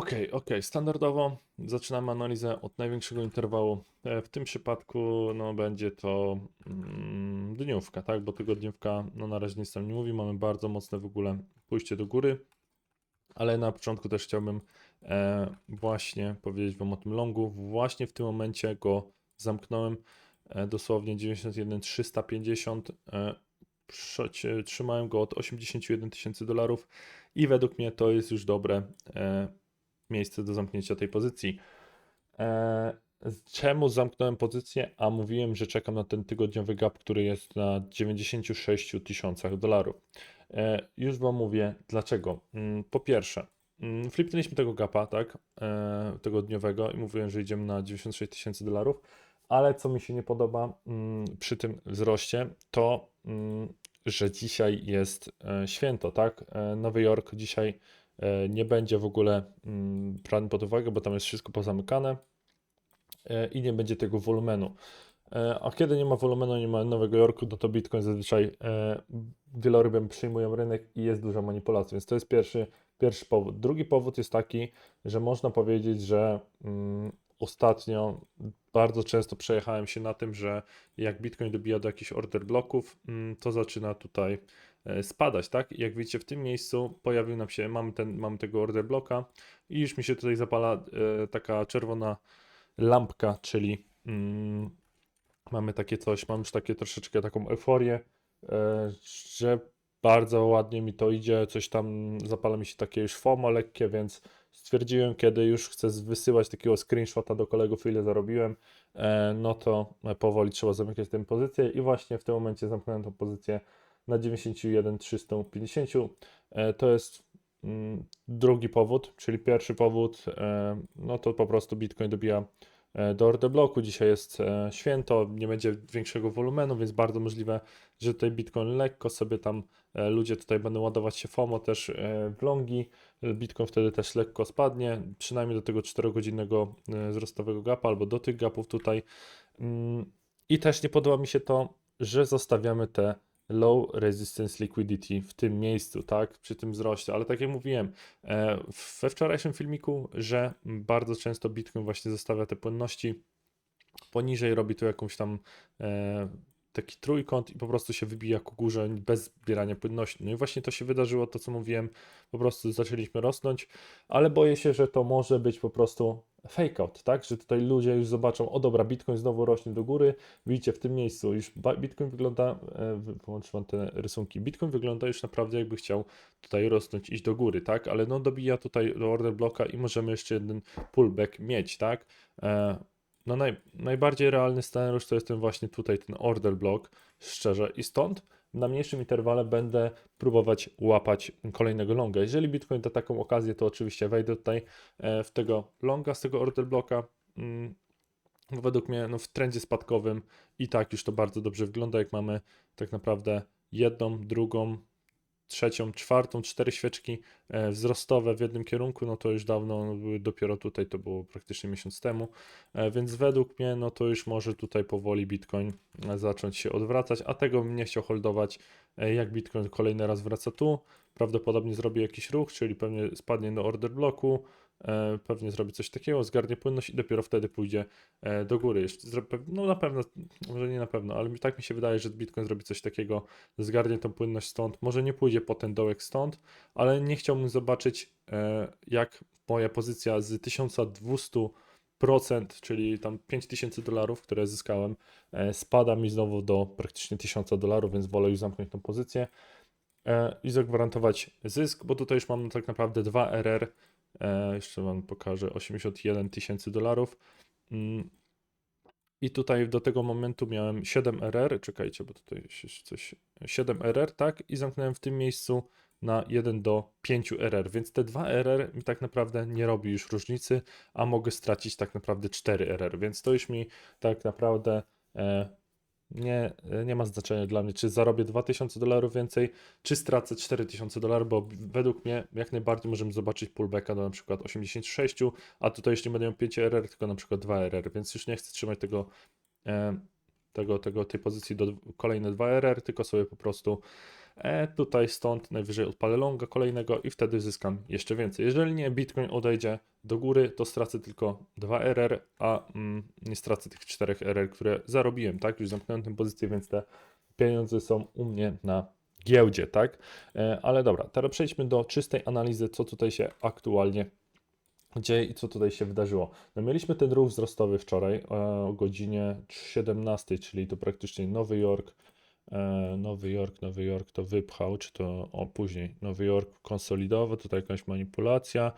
Okej, okej, standardowo zaczynamy analizę od największego interwału. E, W tym przypadku no, będzie to mm, dniówka, tak? Bo tygodniówka, no na razie nic tam nie mówi, mamy bardzo mocne w ogóle pójście do góry, ale na początku też chciałbym e, właśnie powiedzieć Wam o tym longu. Właśnie w tym momencie go zamknąłem, e, dosłownie 91 350. E, trzymałem go od 81 tysięcy dolarów i według mnie to jest już dobre e, miejsce do zamknięcia tej pozycji. E, czemu zamknąłem pozycję? A mówiłem, że czekam na ten tygodniowy gap, który jest na 96 tysiącach dolarów. E, już Wam mówię dlaczego. Mm, Po pierwsze, mm, flipnęliśmy tego gapa, tak, e, tego dniowego i mówiłem, że idziemy na 96 tysięcy dolarów, ale co mi się nie podoba mm, przy tym wzroście, to że dzisiaj jest święto, tak? Nowy Jork dzisiaj nie będzie w ogóle mm, brany pod uwagę, bo tam jest wszystko pozamykane e, i nie będzie tego wolumenu. E, A kiedy nie ma wolumenu, nie ma Nowego Jorku, no to Bitcoin zazwyczaj e, wielorybem przyjmują rynek i jest duża manipulacja, więc to jest pierwszy, pierwszy powód. Drugi powód jest taki, że można powiedzieć, że mm, ostatnio bardzo często przejechałem się na tym, że jak Bitcoin dobija do jakichś order bloków, mm, to zaczyna tutaj e, spadać, tak? I jak widzicie, w tym miejscu pojawił nam się, mamy, ten, mamy tego order bloka i już mi się tutaj zapala e, taka czerwona lampka, czyli mm, mamy takie coś, mam już takie troszeczkę taką euforię, e, że bardzo ładnie mi to idzie, coś tam zapala mi się takie już FOMO lekkie, więc stwierdziłem, kiedy już chcę wysyłać takiego screenshota do kolegów, ile zarobiłem, e, no to powoli trzeba zamykać tę pozycję i właśnie w tym momencie zamknąłem tą pozycję na 91 350. E, To jest mm, drugi powód, czyli pierwszy powód, e, no to po prostu Bitcoin dobija e, do order bloku. Dzisiaj jest święto, nie będzie większego wolumenu, więc bardzo możliwe, że tutaj Bitcoin lekko sobie tam ludzie tutaj będą ładować się FOMO też w longi. Bitcoin wtedy też lekko spadnie, przynajmniej do tego 4-godzinnego e, wzrostowego gapa albo do tych gapów tutaj. Mm, I też nie podoba mi się to, że zostawiamy te low resistance liquidity w tym miejscu, tak, przy tym wzroście, ale tak jak mówiłem e, we wczorajszym filmiku, że bardzo często Bitcoin właśnie zostawia te płynności poniżej, robi tu jakąś tam e, taki trójkąt i po prostu się wybija ku górze bez zbierania płynności. No i właśnie to się wydarzyło, to co mówiłem, po prostu zaczęliśmy rosnąć, ale boję się, że to może być po prostu fake out, tak? Że tutaj ludzie już zobaczą, o dobra, Bitcoin znowu rośnie do góry, widzicie w tym miejscu już Bitcoin wygląda, e, wy- wyłączę wam te rysunki, Bitcoin wygląda już naprawdę jakby chciał tutaj rosnąć, iść do góry, tak? Ale no dobija tutaj do order bloka i możemy jeszcze jeden pullback mieć, tak? E, no naj, najbardziej realny scenariusz to jest ten właśnie tutaj, ten order block, szczerze. I stąd na mniejszym interwale będę próbować łapać kolejnego longa. Jeżeli Bitcoin da taką okazję, to oczywiście wejdę tutaj e, w tego longa z tego order blocka. Mm, według mnie no, w trendzie spadkowym i tak już to bardzo dobrze wygląda, jak mamy tak naprawdę jedną, drugą, trzecią, czwartą, cztery świeczki e, wzrostowe w jednym kierunku, no to już dawno no, były dopiero tutaj, to było praktycznie miesiąc temu, e, więc według mnie no to już może tutaj powoli Bitcoin e, zacząć się odwracać, a tego bym nie chciał holdować, jak Bitcoin kolejny raz wraca tu, prawdopodobnie zrobi jakiś ruch, czyli pewnie spadnie do order bloku, pewnie zrobi coś takiego, zgarnie płynność i dopiero wtedy pójdzie e, do góry. No na pewno, może nie na pewno, ale tak mi się wydaje, że Bitcoin zrobi coś takiego, zgarnie tą płynność stąd, może nie pójdzie po ten dołek stąd, ale nie chciałbym zobaczyć e, jak moja pozycja z 1200%, czyli tam 5000 dolarów, które zyskałem, e, spada mi znowu do praktycznie 1000 dolarów, więc wolę już zamknąć tą pozycję e, i zagwarantować zysk, bo tutaj już mam tak naprawdę 2 RR, e, jeszcze Wam pokażę, 81 tysięcy dolarów. Mm, I tutaj do tego momentu miałem 7 RR, czekajcie, bo tutaj się coś, 7 RR, tak, i zamknąłem w tym miejscu na 1 do 5 RR, więc te 2 RR mi tak naprawdę nie robi już różnicy, a mogę stracić tak naprawdę 4 RR, więc to już mi tak naprawdę e, nie, nie ma znaczenia dla mnie, czy zarobię 2000 dolarów więcej, czy stracę 4000 dolarów, bo według mnie jak najbardziej możemy zobaczyć pullbacka do na przykład 86, a tutaj już nie będę miał 5 RR, tylko na przykład 2 RR, więc już nie chcę trzymać tego e, tego, tego, tej pozycji do kolejne 2 RR, tylko sobie po prostu e, tutaj stąd najwyżej odpalę longa kolejnego i wtedy zyskam jeszcze więcej. Jeżeli nie, Bitcoin odejdzie do góry, to stracę tylko 2 RR, a mm, nie stracę tych 4 RR, które zarobiłem, tak? Już zamknąłem tę pozycję, więc te pieniądze są u mnie na giełdzie, tak? E, ale dobra, teraz przejdźmy do czystej analizy, co tutaj się aktualnie dzieje i co tutaj się wydarzyło. No mieliśmy ten ruch wzrostowy wczoraj e, o godzinie 17, czyli to praktycznie Nowy Jork, Nowy Jork, Nowy Jork to wypchał, czy to o później. Nowy Jork konsolidował, tutaj jakaś manipulacja.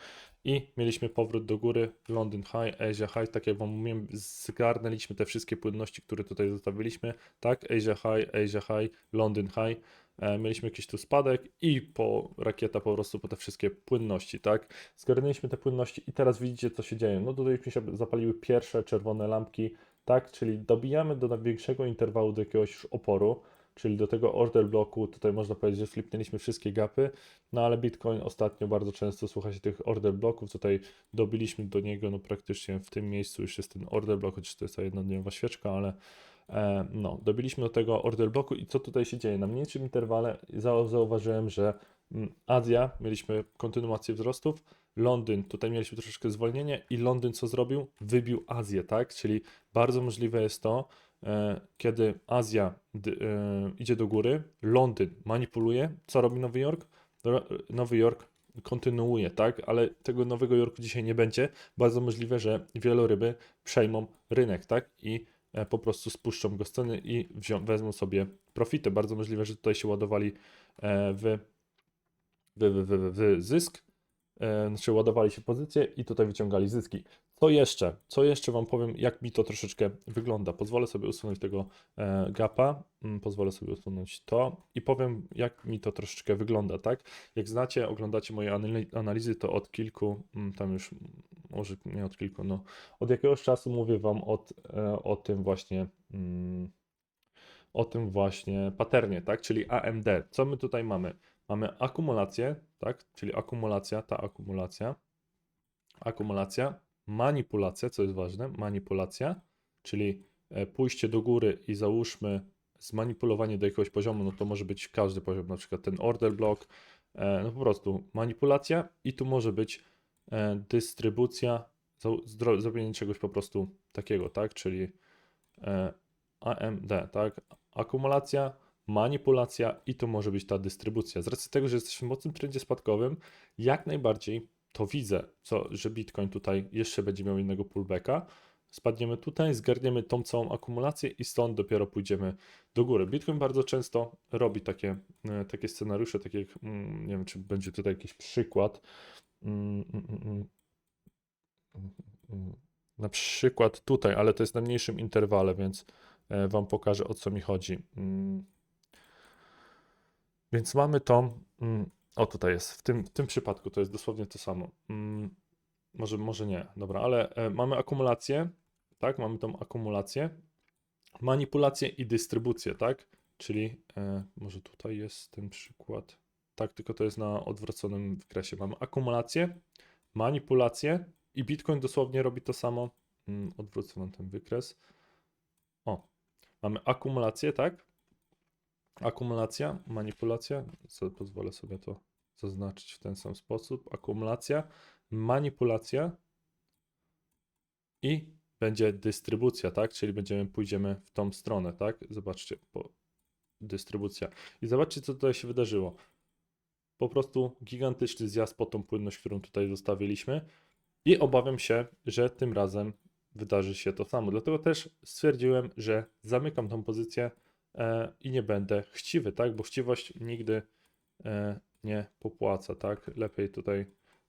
I mieliśmy powrót do góry, London High, Asia High, tak jak Wam mówiłem, zgarnęliśmy te wszystkie płynności, które tutaj zostawiliśmy, tak, Asia High, Asia High, London High, e, mieliśmy jakiś tu spadek i po rakieta po prostu po te wszystkie płynności, tak, zgarnęliśmy te płynności i teraz widzicie co się dzieje, no tutaj mi się zapaliły pierwsze czerwone lampki, tak, czyli dobijamy do największego interwału do jakiegoś już oporu, czyli do tego order bloku, tutaj można powiedzieć, że flipnęliśmy wszystkie gapy, no ale Bitcoin ostatnio bardzo często słucha się tych order bloków, tutaj dobiliśmy do niego, no praktycznie w tym miejscu już jest ten order block, chociaż to jest ta jednodniowa świeczka, ale e, no, dobiliśmy do tego order bloku i co tutaj się dzieje? Na mniejszym interwale zau- zauważyłem, że mm, Azja, mieliśmy kontynuację wzrostów, Londyn, tutaj mieliśmy troszeczkę zwolnienie i Londyn co zrobił? Wybił Azję, tak? Czyli bardzo możliwe jest to, kiedy Azja e, idzie do góry, Londyn manipuluje, co robi Nowy Jork? Nowy Jork kontynuuje, tak? Ale tego Nowego Jorku dzisiaj nie będzie. Bardzo możliwe, że wieloryby przejmą rynek, tak? I e, po prostu spuszczą go z ceny i wezmą sobie profity. Bardzo możliwe, że tutaj się ładowali e, w, w, w, w, w zysk, e, znaczy ładowali się pozycje i tutaj wyciągali zyski. Co jeszcze? Co jeszcze Wam powiem, jak mi to troszeczkę wygląda. Pozwolę sobie usunąć tego e, gapa, mm, pozwolę sobie usunąć to i powiem, jak mi to troszeczkę wygląda, tak? Jak znacie, oglądacie moje anali- analizy, to od kilku, mm, tam już, może nie od kilku, no, od jakiegoś czasu mówię Wam od, e, o tym właśnie, mm, o tym właśnie paternie, tak? Czyli AMD. Co my tutaj mamy? Mamy akumulację, tak? Czyli akumulacja, ta akumulacja, akumulacja, manipulacja, co jest ważne, manipulacja, czyli e, pójście do góry i załóżmy zmanipulowanie do jakiegoś poziomu, no to może być każdy poziom, na przykład ten order block, e, no po prostu manipulacja i tu może być e, dystrybucja, zrobienie czegoś po prostu takiego, tak, czyli AMD, tak, akumulacja, manipulacja i tu może być ta dystrybucja. Z racji tego, że jesteśmy w mocnym trendzie spadkowym, jak najbardziej to widzę, co, że Bitcoin tutaj jeszcze będzie miał innego pullbacka. Spadniemy tutaj, zgarniemy tą całą akumulację i stąd dopiero pójdziemy do góry. Bitcoin bardzo często robi takie, e, takie scenariusze, takie, jak, mm, nie wiem, czy będzie tutaj jakiś przykład. Mm, mm. Na przykład tutaj, ale to jest na mniejszym interwale, więc e, Wam pokażę o co mi chodzi. Więc mamy to. O, tutaj jest. W tym, w tym przypadku to jest dosłownie to samo. Mm, Może, może nie, dobra, ale e, mamy akumulację, tak? Mamy tą akumulację, manipulację i dystrybucję, tak? Czyli e, może tutaj jest ten przykład. Tak, tylko to jest na odwróconym wykresie. Mamy akumulację, manipulację i Bitcoin dosłownie robi to samo. Mm, Odwrócę ten wykres. O, mamy akumulację, tak? Akumulacja, manipulacja. Co, pozwolę sobie to zaznaczyć w ten sam sposób. Akumulacja, manipulacja i będzie dystrybucja, tak? Czyli będziemy, pójdziemy w tą stronę, tak? Zobaczcie, po, dystrybucja. I zobaczcie, co tutaj się wydarzyło. Po prostu gigantyczny zjazd po tą płynność, którą tutaj zostawiliśmy. I obawiam się, że tym razem wydarzy się to samo. Dlatego też stwierdziłem, że zamykam tą pozycję i nie będę chciwy, tak? Bo chciwość nigdy e, nie popłaca, tak? Lepiej tutaj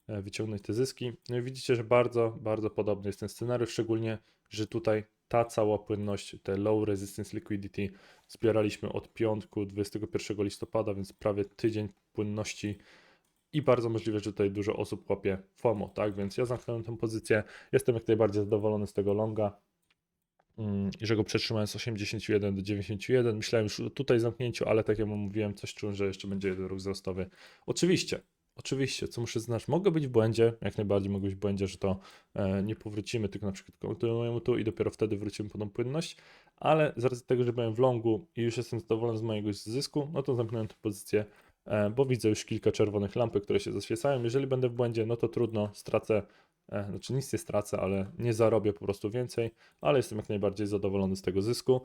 e, wyciągnąć te zyski. No i widzicie, że bardzo, bardzo podobny jest ten scenariusz, szczególnie, że tutaj ta cała płynność, te low resistance liquidity zbieraliśmy od piątku 21 listopada, więc prawie tydzień płynności i bardzo możliwe, że tutaj dużo osób łapie FOMO, tak? Więc ja zamknąłem tę pozycję. Jestem jak najbardziej zadowolony z tego longa i że go przetrzymałem z 81 do 91. Myślałem już tutaj zamknięciu, ale tak jak mówiłem, coś czułem, że jeszcze będzie jeden ruch wzrostowy. Oczywiście, Oczywiście, co muszę znać, mogę być w błędzie, jak najbardziej mogę być w błędzie, że to e, nie powrócimy, tylko na przykład kontynuujemy tu i dopiero wtedy wrócimy po tą płynność, ale z racji tego, że byłem w longu i już jestem zadowolony z mojego zysku, no to zamknąłem tę pozycję, e, bo widzę już kilka czerwonych lampek, które się zaświecają. Jeżeli będę w błędzie, no to trudno, stracę, znaczy nic nie stracę, ale nie zarobię po prostu więcej, ale jestem jak najbardziej zadowolony z tego zysku.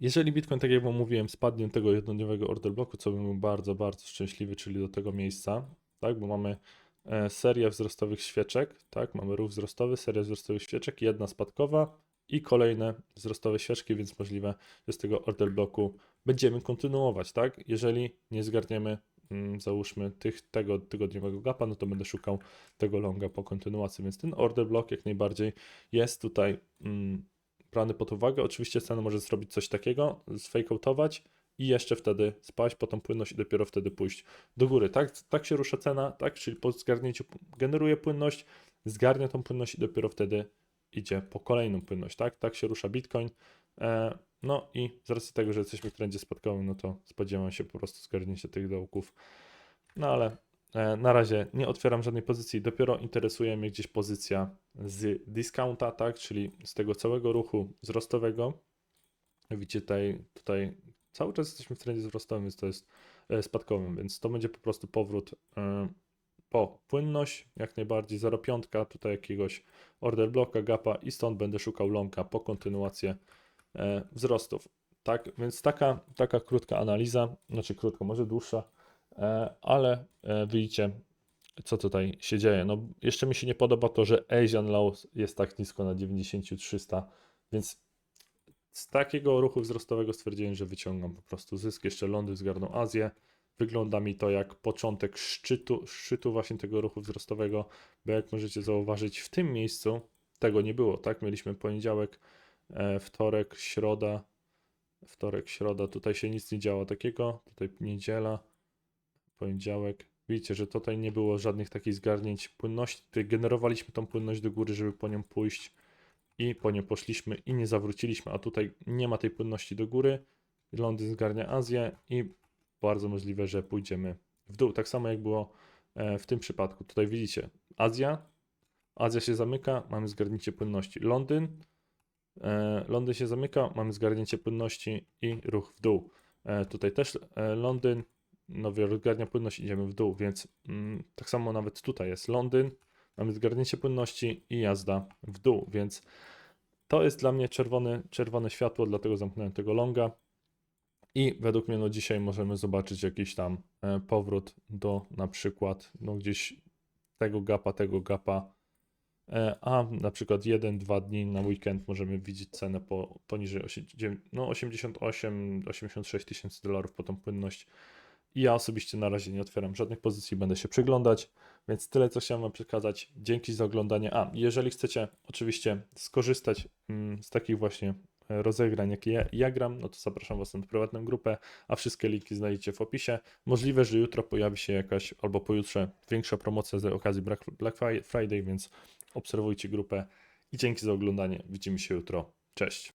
Jeżeli Bitcoin, tak jak wam mówiłem, spadnie do tego jednodniowego order bloku, co bym był bardzo, bardzo szczęśliwy, czyli do tego miejsca, tak, bo mamy e, serię wzrostowych świeczek, tak, mamy ruch wzrostowy, seria wzrostowych świeczek, jedna spadkowa i kolejne wzrostowe świeczki, więc możliwe, że z tego order bloku będziemy kontynuować, tak, jeżeli nie zgarniemy, załóżmy, tych, tego tygodniowego gapa, no to będę szukał tego longa po kontynuacji, więc ten order block jak najbardziej jest tutaj mm, brany pod uwagę. Oczywiście cena może zrobić coś takiego, sfejkoutować i jeszcze wtedy spaść po tą płynność i dopiero wtedy pójść do góry. Tak, tak się rusza cena, tak? Czyli po zgarnięciu generuje płynność, zgarnia tą płynność i dopiero wtedy idzie po kolejną płynność, tak? Tak się rusza Bitcoin. E, no i z racji tego, że jesteśmy w trendzie spadkowym, no to spodziewam się po prostu zgarnięcia tych dołków. No ale E, Na razie nie otwieram żadnej pozycji, dopiero interesuje mnie gdzieś pozycja z discounta, tak, czyli z tego całego ruchu wzrostowego. Widzicie tutaj, tutaj cały czas jesteśmy w trendzie wzrostowym, więc to jest e, spadkowym, więc to będzie po prostu powrót e, po płynność, jak najbardziej 0,5, tutaj jakiegoś order bloka, gapa i stąd będę szukał longa po kontynuację wzrostów. Tak, więc taka, taka krótka analiza, znaczy krótka, może dłuższa, E, ale e, widzicie, co tutaj się dzieje. No, jeszcze mi się nie podoba to, że Asian Low jest tak nisko na 90-300, więc z takiego ruchu wzrostowego stwierdziłem, że wyciągam po prostu zysk. Jeszcze Londyn zgarnął Azję. Wygląda mi to jak początek szczytu, szczytu właśnie tego ruchu wzrostowego, bo jak możecie zauważyć, w tym miejscu tego nie było, tak? Mieliśmy poniedziałek, e, wtorek, środa, wtorek, środa, tutaj się nic nie działo takiego, tutaj niedziela, poniedziałek. Widzicie, że tutaj nie było żadnych takich zgarnięć płynności. Tutaj generowaliśmy tą płynność do góry, żeby po nią pójść i po nią poszliśmy i nie zawróciliśmy, a tutaj nie ma tej płynności do góry. Londyn zgarnia Azję i bardzo możliwe, że pójdziemy w dół. Tak samo jak było e, w tym przypadku. Tutaj widzicie, Azja, Azja się zamyka, mamy zgarnięcie płynności. Londyn, e, Londyn się zamyka, mamy zgarnięcie płynności i ruch w dół. E, tutaj też Londyn, nowy rozgarnia płynność, idziemy w dół, więc mm, tak samo nawet tutaj jest Londyn, mamy zgarnięcie płynności i jazda w dół, więc to jest dla mnie czerwone, czerwone światło, dlatego zamknąłem tego longa. I według mnie no dzisiaj możemy zobaczyć jakiś tam e, powrót do na przykład no gdzieś tego gapa, tego gapa, e, a na przykład 1-2 dni na weekend możemy widzieć cenę po, poniżej 8, no 88-86 tysięcy dolarów po tą płynność. I ja osobiście na razie nie otwieram żadnych pozycji, będę się przyglądać, więc tyle, co chciałem Wam przekazać. Dzięki za oglądanie. A, jeżeli chcecie oczywiście skorzystać mm, z takich właśnie e, rozegrań, jakie ja, ja gram, no to zapraszam Was na prywatną grupę, a wszystkie linki znajdziecie w opisie. Możliwe, że jutro pojawi się jakaś, albo pojutrze większa promocja z okazji Black Friday, więc obserwujcie grupę i dzięki za oglądanie. Widzimy się jutro. Cześć.